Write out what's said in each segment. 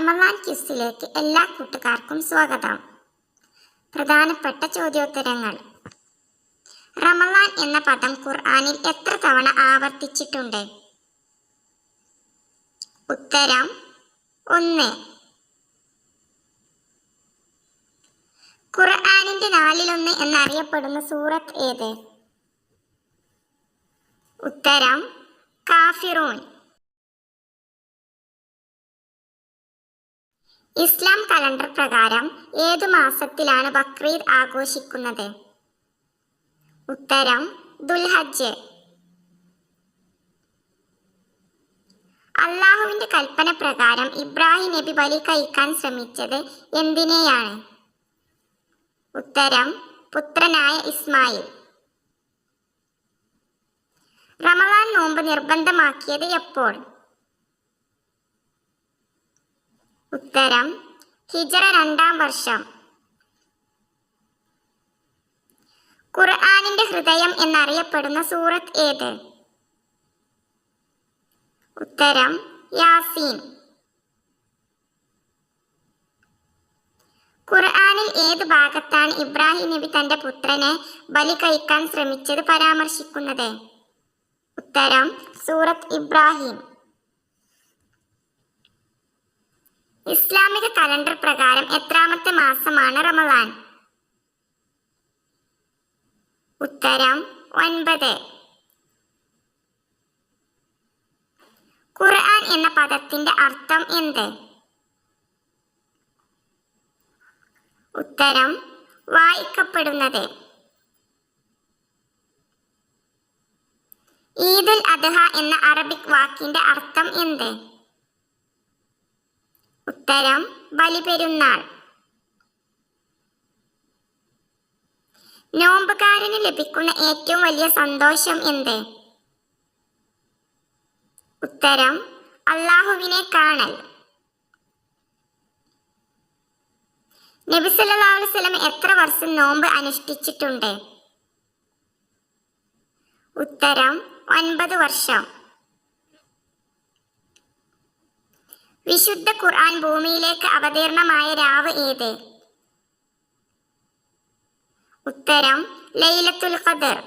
റമദാൻ ക്വിസ്സിലേക്ക് എല്ലാ കൂട്ടുകാർക്കും സ്വാഗതം. പ്രധാനപ്പെട്ട ചോദ്യോത്തരങ്ങൾ. റമവാൻ എന്ന പദം ഖുർആാനിൽ എത്ര തവണ ആവർത്തിച്ചിട്ടുണ്ട്? ഉത്തരം ഒന്ന്. ഖുർആാനിന്റെ നാലിലൊന്ന് എന്നറിയപ്പെടുന്ന സൂറത്ത് ഏത്? ഉത്തരം കാഫിറൂൻ. ഇസ്ലാം കലണ്ടർ പ്രകാരം ഏതു മാസത്തിലാണ് ബക്രീദ് ആഘോഷിക്കുന്നത്? ഉത്തരം ദുൽഹജ്ജ്. അള്ളാഹുവിന്റെ കൽപ്പന പ്രകാരം ഇബ്രാഹിം നബി ബലി കഴിക്കാൻ ശ്രമിച്ചത് എന്തിനെയാണ്? ഉത്തരം പുത്രനായ ഇസ്മായിൽ. റമദാൻ നോമ്പ് നിർബന്ധമാക്കിയത് എപ്പോൾ? ഉത്തരം ഹിജറ രണ്ടാം വർഷം. ഖുർആാനിന്റെ ഹൃദയം എന്നറിയപ്പെടുന്ന സൂറത്ത് ഏത്? ഉത്തരം യാസീൻ. ഖുർആാനിൽ ഏത് ഭാഗത്താണ് ഇബ്രാഹിം നബി തന്റെ പുത്രനെ ബലി കഴിക്കാൻ ശ്രമിച്ചത് പരാമർശിക്കുന്നത്? ഉത്തരം സൂറത്ത് ഇബ്രാഹിം. ഇസ്ലാമിക കലണ്ടർ പ്രകാരം എത്രാമത്തെ മാസമാണ് റമദാൻ? ഉത്തരം ഒൻപത്. ഖുർആൻ എന്ന പദത്തിന്റെ അർത്ഥം എന്ത്? ഉത്തരം വായിക്കപ്പെടുന്നത്. ഈദുൽ അദ്ഹ എന്ന അറബിക് വാക്കിന്റെ അർത്ഥം എന്ത്? ഉത്തരം ബലിപെരുന്നാൾ നോമ്പുകാരന് ലഭിക്കുന്ന ഏറ്റവും വലിയ സന്തോഷം എന്ത്? ഉത്തരം അള്ളാഹുവിനെ കാണൽ. നബി സല്ലല്ലാഹു അലൈഹി വസല്ലം എത്ര വർഷം നോമ്പ് അനുഷ്ഠിച്ചിട്ടുണ്ട്? ഉത്തരം ഒൻപത് വർഷം. വിശുദ്ധ ഖുർആൻ ഭൂമിയിലേക്ക് അവതീർണമായ രാവ് ഏത്? ഉത്തരം ലൈലത്തുൽ ഖദർ.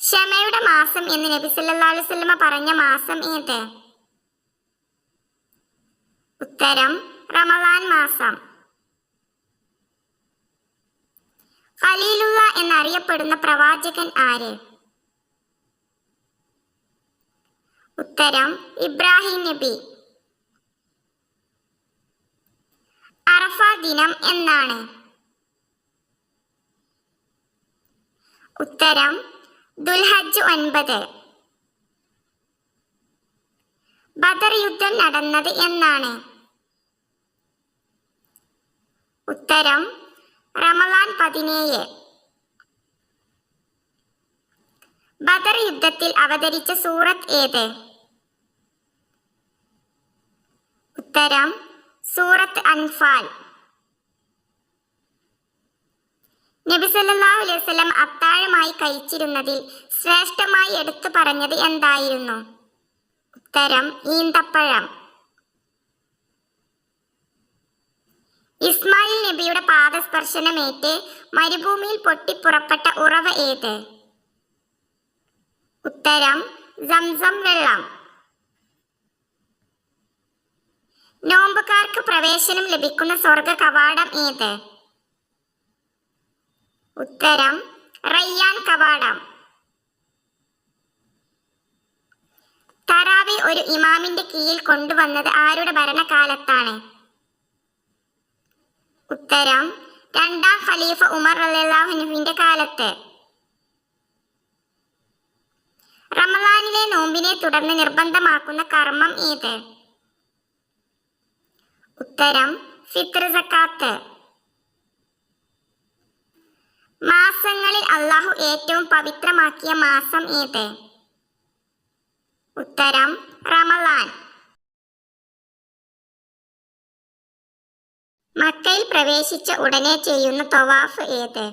ക്ഷമയുടെ മാസം എന്ന് നബി സല്ലല്ലാഹു അലൈഹി വസല്ലമ പറഞ്ഞ മാസം ഏത്? ഉത്തരം റമദാൻ മാസം. ഖലീലുള്ള എന്നറിയപ്പെടുന്ന പ്രവാചകൻ ആര്? ഉത്തരം ഇബ്രാഹിം നബി. അറഫ ദിനം എന്നാണ്. ഉത്തരം ദുൽഹജ് ഒൻപത്. ബദർ യുദ്ധം നടന്നത് എന്നാണ്. ഉത്തരം റമലാൻ പതിനേഴ്. ബദർ യുദ്ധത്തിൽ അവതരിച്ച സൂറത്ത് ഏത്? ഉത്തരം സൂറത്ത് അൻഫാൽ. നബി സല്ലല്ലാഹു അലൈഹി അത്താഴമായി കഴിച്ചിരുന്നതിൽ ശ്രേഷ്ഠമായി എടുത്തു പറഞ്ഞത് എന്തായിരുന്നു? ഉത്തരം ഈന്തപ്പഴം. ഇസ്മായിൽ നബിയുടെ പാദസ്പർശനമേറ്റ് മരുഭൂമിയിൽ പൊട്ടിപ്പുറപ്പെട്ട ഉറവ ഏത്? ഉത്തരം സംസം വെള്ളം. പ്രവേശനം ലഭിക്കുന്ന സ്വർഗ കവാടം ഏത്? ഉത്തരം റയ്യാൻ കവാടം. തറാവി ഒരു ഇമാമിന്റെ കീഴിൽ കൊണ്ടുവന്നത് ആരുടെ ഭരണകാലത്താണ്? ഉത്തരം രണ്ടാം ഖലീഫ ഉമർ റളിയല്ലാഹുവിന്റെ കാലത്ത്. റമദാനിലെ നോമ്പിനെ തുടർന്ന് നിർബന്ധമാക്കുന്ന കർമ്മം ഏത്? ഉത്തരം ഫിത്ര സക്കാത്ത് മാസങ്ങളിൽ അള്ളാഹു ഏറ്റവും പവിത്രമാക്കിയ മാസം ഏത്? ഉത്തരം റമലാൻ മക്കയിൽ പ്രവേശിച്ച ഉടനെ ചെയ്യുന്ന തൊവാഫ് ഏത്?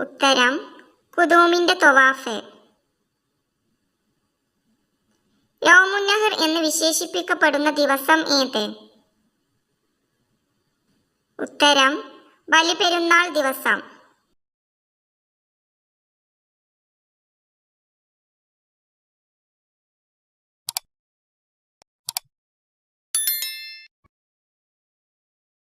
ഉത്തരം കുതൂമിന്റെ തവാഫ്. യോമുന്നഹർ എന്ന് വിശേഷിപ്പിക്കപ്പെടുന്ന ദിവസം ഏത്? ഉത്തരം ബലിപെരുന്നാൾ ദിവസം.